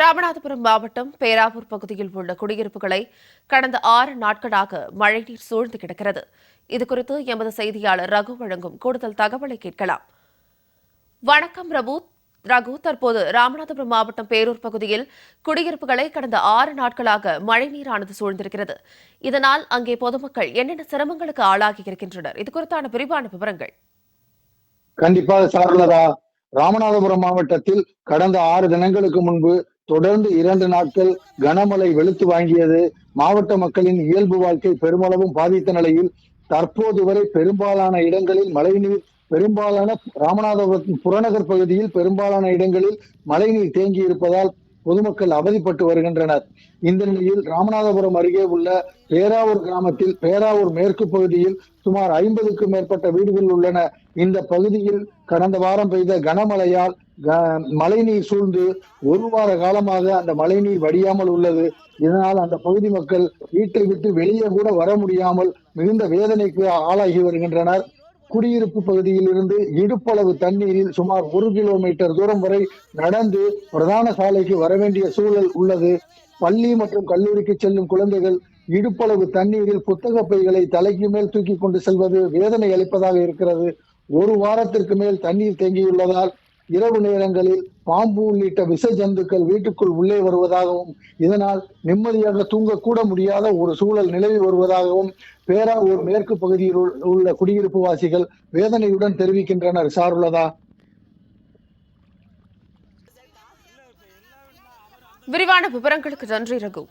ராமநாதபுரம் மாவட்டம் பேராவூர் பகுதியில் உள்ள குடியிருப்புகளை கடந்த ஆறு நாட்களாக மழைநீர் சூழ்ந்து கிடக்கிறது. இதுகுறித்து எமது செய்தியாளர் ரகு வழங்கும் கூடுதல் தகவலை கேட்கலாம். வணக்கம் ரகு. ரகு தற்போது ராமநாதபுரம் மாவட்டம் பேரூர் பகுதியில் குடியிருப்புகளை கடந்த ஆறு நாட்களாக மழைநீரானது சூழ்ந்திருக்கிறது. இதனால் அங்கே பொதுமக்கள் என்னென்ன சிரமங்களுக்கு ஆளாகி இருக்கின்றனர்? இது குறித்தான விரிவான விவரங்கள். கண்டிப்பாக சார்லதா ராமநாதபுரம் மாவட்டத்தில் கடந்த ஆறு தினங்களுக்கு முன்பு தொடர்ந்து இரண்டு நாட்கள் கனமழை வெளுத்து வாங்கியது மாவட்ட மக்களின் இயல்பு வாழ்க்கை பெருமளவும் பாதித்த நிலையில் தற்போது வரை பெரும்பாலான இடங்களில் மழைநீர் பெரும்பாலான ராமநாதபுரத்தின் புறநகர் பகுதியில் பெரும்பாலான இடங்களில் மழைநீர் தேங்கி இருப்பதால் பொதுமக்கள் அவதிப்பட்டு வருகின்றனர். இந்த நிலையில் ராமநாதபுரம் அருகே உள்ள பேராவூர் கிராமத்தில் பேராவூர் மேற்கு பகுதியில் சுமார் ஐம்பதுக்கும் மேற்பட்ட வீடுகள் உள்ளன. இந்த பகுதியில் கடந்த வாரம் பெய்த கனமழையால் க- மழைநீர் சூழ்ந்து ஒரு வார காலமாக அந்த மழைநீர் வடியாமல் உள்ளது. இதனால் அந்த பகுதி மக்கள் வீட்டை விட்டு வெளியே கூட வர முடியாமல் மிகுந்த வேதனைக்கு ஆளாகி வருகின்றனர். குடியிருப்பு பகுதியில் இருந்து இடுப்பளவு தண்ணீரில் சுமார் ஒரு கிலோமீட்டர் தூரம் வரை நடந்து பிரதான சாலைக்கு வர வேண்டிய சூழல் உள்ளது. பள்ளி மற்றும் கல்லூரிக்கு செல்லும் குழந்தைகள் இடுப்பளவு தண்ணீரில் புத்தக பைகளை தலைக்கு மேல் தூக்கி கொண்டு செல்வது வேதனை அளிப்பதாக இருக்கிறது. ஒரு வாரத்திற்கு மேல் தண்ணீர் தேங்கியுள்ளதால் இரவு நேரங்களில் பாம்பு உள்ளிட்ட விஷ ஜந்துக்கள் வீட்டுக்குள் உள்ளே வருவதாகவும் இதனால் நிம்மதியாக தூங்கக்கூட முடியாத ஒரு சூழல் நிலவி வருவதாகவும் பேராவூர் மேற்கு பகுதியில் உள்ள குடியிருப்பு வாசிகள் வேதனையுடன் தெரிவிக்கின்றனர். சாருலதா? விரிவான விவரங்களுக்கு நன்றி ரகு.